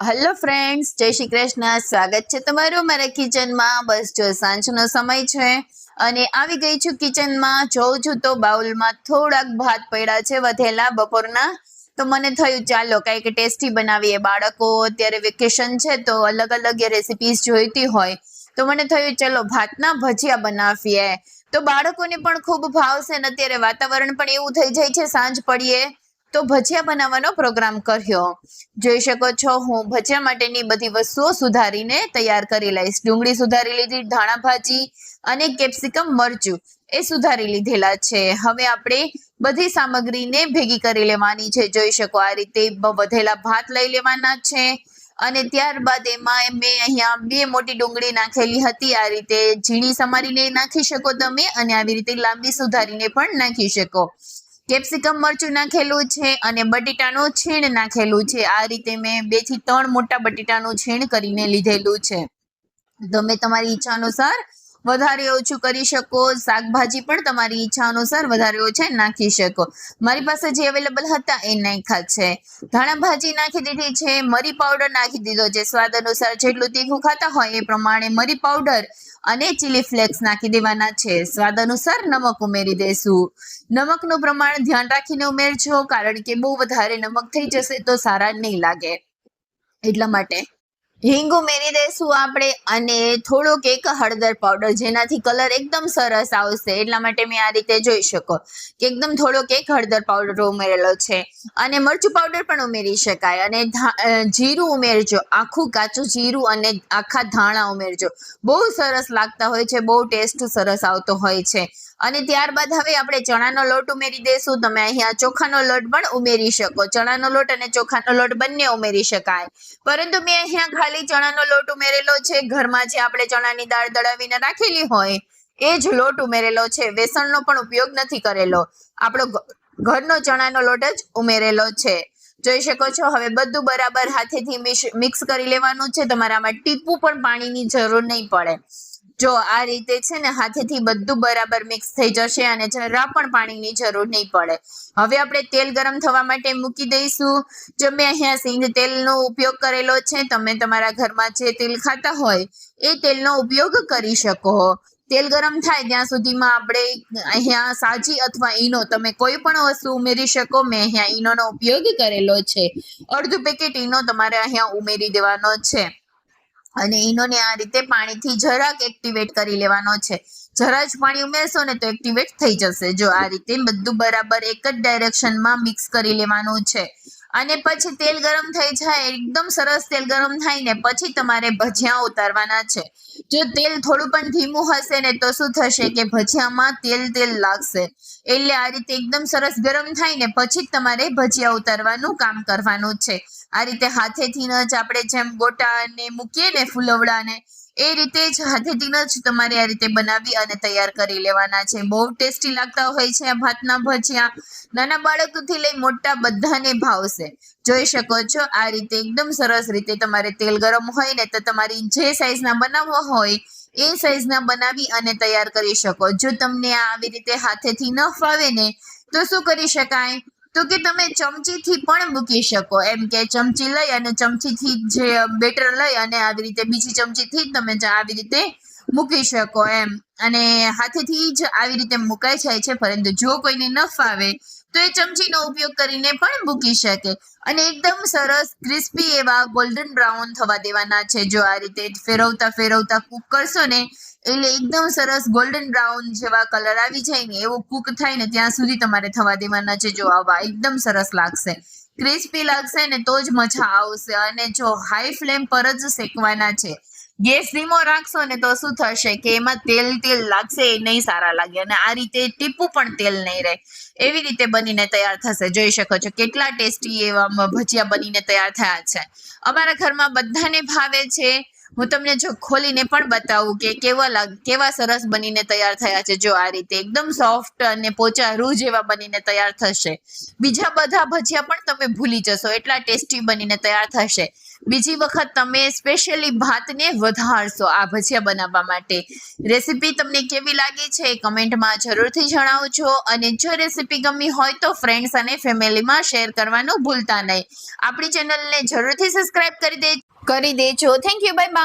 Hello friends જય શ્રી કૃષ્ણ. સ્વાગત છે તમારું મારા કિચનમાં. બસ જો સાંજનો સમય છે અને આવી ગઈ છું કિચનમાં. જોઉં છું તો બાઉલમાં થોડાક ભાત પડ્યા છે વધેલા બપોરના. તો મને થયું, ચાલો કંઈક ટેસ્ટી બનાવીએ. બાળકો, અત્યારે વેકેશન છે તો અલગ અલગ રેસિપીસ જોઈતી હોય. તો મને થયું, ચલો ભાતના ભજીયા બનાવીએ. તો બાળકોને પણ ખૂબ ભાવશે ને અત્યારે વાતાવરણ પણ એવું થઈ જાય છે, સાંજ પડીએ. તો ભજીયા બનાવવાનો પ્રોગ્રામ કર્યો. જોઈ શકો છો, હું ભજીયા માટેની બધી વસ્તુઓ સુધારીને તૈયાર કરી લઈશ. ડુંગળી સુધારી લીધી, ધાણા ભાજી અને કેપ્સિકમ મરચું એ સુધારી લીધેલા છે. હવે આપણે બધી સામગ્રીને ભેગી કરી લેવાની છે. જોઈ શકો આ રીતે વધેલા ભાત લઈ લેવાના છે અને ત્યારબાદ એમાં મેં અહીંયા બે મોટી ડુંગળી નાખેલી હતી. આ રીતે ઝીણી સમારીને નાખી શકો તમે અને આવી રીતે લાંબી સુધારીને પણ નાખી શકો. કેપ્સિકમ મરચું નાખેલું છે અને બટેટાનું છીણ નાખેલું છે. આ રીતે મેં બેથી ત્રણ મોટા બટેટાનું છીણ કરીને લીધેલું છે. તમે તમારી ઈચ્છા અનુસાર વધારે ઓછું કરી શકો, શાકભાજી પણ તમારી ઈચ્છા અનુસાર વધારે ઓછા નાખી શકો. મારી પાસે જે અવેલેબલ હતા એ નાખ્યા છે. ધાણા ભાજી નાખી દીધી છે, મરી પાવડર નાખી દીધો છે. સ્વાદ અનુસાર જેટલું તીખું ખાતા હોય એ પ્રમાણે મરી પાવડર અને ચીલી ફ્લેક્સ નાખી દેવાના છે. સ્વાદ અનુસાર નમક ઉમેરી દેશું. નમકનું પ્રમાણ ધ્યાન રાખીને ઉમેરજો, કારણ કે બહુ વધારે નમક થઈ જશે તો સારા નહીં લાગે. એટલા માટે હિંગ ઉમેરી દઈશું આપણે અને થોડોક એક હળદર પાવડર જેનાથી કલર એકદમ સરસ આવશે. એટલા માટે મેં આ રીતે જોઈ શકો કે એકદમ થોડોક એક હળદર પાવડર ઉમેરેલો છે અને મરચું પાવડર પણ ઉમેરી શકાય અને જીરું ઉમેરજો. આખું કાચું જીરું અને આખા ધાણા ઉમેરજો. બહુ સરસ લાગતા હોય છે, બહુ ટેસ્ટ સરસ આવતો હોય છે. અને ત્યારબાદ હવે આપણે ચણાનો લોટ ઉમેરી દઈશું તમે અહીંયા ચોખાનો લોટ પણ ઉમેરી શકો. ચણાનો લોટ અને ચોખાનો લોટ બંને ઉમેરી શકાય. પરંતુ મેં અહીંયા ખાલી ચણાનો લોટ ઉમેરેલો છે. ઘરમાં જે આપણે ચણાની દાળ દળાવીને રાખેલી હોય, એ જ લોટ ઉમેરેલો છે. વેસણનો પણ ઉપયોગ નથી કરેલો. આપણો ઘરનો ચણાનો લોટ જ ઉમેરેલો છે. જોઈ શકો છો, હવે બધું બરાબર હાથેથી મિક્સ કરી લેવાનું છે. તમારામાં ટીપું પણ પાણીની જરૂર નહીં પડે. જો આ રીતે છે ને હાથેથી બધું બરાબર મિક્સ થઈ જશે અને જરા પણ પાણીની જરૂર નહીં પડે. હવે આપણે તેલ ગરમ થવા માટે મૂકી દઈશું. જો મેં અહીંયા સિંગ તેલનો ઉપયોગ કરેલો છે તમે તમારા ઘરમાં જે તેલ ખાતા હોય, એ તેલનો ઉપયોગ કરી શકો. તેલ ગરમ થાય ત્યાં સુધીમાં આપણે અહીંયા સાજી અથવા ઈનો તમે કોઈ પણ વસ્તુ ઉમેરી શકો. મેં અહીંયા ઈનોનો ઉપયોગ કરેલો છે. અડધું પેકેટ ઈનો તમારે અહીંયા ઉમેરી દેવાનો છે. અને ઇનોને આ રીતે પાણીથી જરાક એક્ટિવેટ કરી લેવાનો છે. જરા જ પાણી ઉમેરશો ને તો એક્ટિવેટ થઈ જશે. જો આ રીતે બધું બરાબર એક જ ડાયરેક્શનમાં મિક્સ કરી લેવાનું છે. અને પછી તેલ ગરમ થઈ જાય, એકદમ સરસ તેલ ગરમ થાય ને પછી તમારે ભજીયા ઉતારવાના છે. જો તેલ થોડું પણ ધીમું હશે ને તો શું થશે કે ભજીયામાં તેલ તેલ લાગશે. એટલે આ રીતે એકદમ સરસ ગરમ થાય ને પછી જ તમારે ભજીયા ઉતારવાનું કામ કરવાનું છે. આ રીતે હાથેથી જ આપણે જેમ ગોટાને મૂકીએ ને ફૂલવડાને એ રીતે જ હાથેથી જ તમારે આ રીતે બનાવી અને તૈયાર કરી લેવાના છે. બહુ ટેસ્ટી લાગતા હોય છે આ ભાતના ભજીયા. નાના બાળકોથી લઈ મોટા બધાને ભાવશે. જોઈ શકો છો, આ રીતે એકદમ સરસ રીતે તમારે તેલ ગરમ હોય ને તો તમારી જે સાઈઝના બનાવવા હોય, એ સાઈઝના બનાવી અને તૈયાર કરી શકો. જો તમને આ આવી રીતે હાથેથી ન ફાવે ને, તો શું કરી શકાય? તો કે તમે ચમચીથી પણ મૂકી શકો. એમ કે ચમચી લઈ અને ચમચીથી જે બેટર લઈ અને આવી રીતે બીજી ચમચીથી તમે આવી રીતે મૂકી શકો એમ. અને હાથેથી જ આવી રીતે મુકાઈ જાય છે, પરંતુ જો કોઈને ન ફાવે, તો એ ચમચીનો ઉપયોગ કરીને પણ મૂકી શકે. અને એકદમ સરસ, ક્રિસ્પી એવા ગોલ્ડન બ્રાઉન થવા દેવાના છે. જો આ રીતે ફેરવતા ફેરવતા કૂક કરશો ને, એટલે એકદમ સરસ ગોલ્ડન બ્રાઉન જેવા કલર આવી જાય ને, એવો કૂક થાય ને, ત્યાં સુધી તમારે થવા દેવાના છે. જો આવા એકદમ સરસ લાગશે. ક્રિસ્પી લાગશે ને, તો જ મજા આવશે. અને જો હાઈ ફ્લેમ પર જ શેકવાના છે ગેસ ધીમો રાખશો ને તો શું થશે કે એમાં તેલ તેલ લાગશે, એ નહીં સારા લાગે અને આ રીતે ટીપું પણ તેલ નહીં રહે. એવી રીતે બનીને તૈયાર થશે. જોઈ શકો છો કેટલા ટેસ્ટી એવા ભજીયા બનીને તૈયાર થયા છે. અમારા ઘરમાં બધાને ભાવે છે. હું તમને જો ખોલીને પણ બતાવું કે કેવા લાગ, કેવા સરસ બનીને તૈયાર થયા છે જો આ રીતે. એકદમ સોફ્ટ અને પોચા રૂ જેવા બનીને તૈયાર થશે. બીજા બધા ભજીયા પણ તમે ભૂલી જશો. એટલા ટેસ્ટી બનીને તૈયાર થશે. બીજી વખત તમે સ્પેશિયલી ભાતને વધારશો આ ભજીયા બનાવવા માટે. રેસીપી તમને કેવી લાગી છે કમેન્ટમાં જરૂરથી જણાવજો અને જો રેસીપી ગમી હોય તો ફ્રેન્ડ્સ અને ફેમિલીમાં શેર કરવાનું ભૂલતા નહીં. આપણી ચેનલને જરૂરથી સબસ્ક્રાઇબ કરી દે કરી દેજો. Thank you bye bye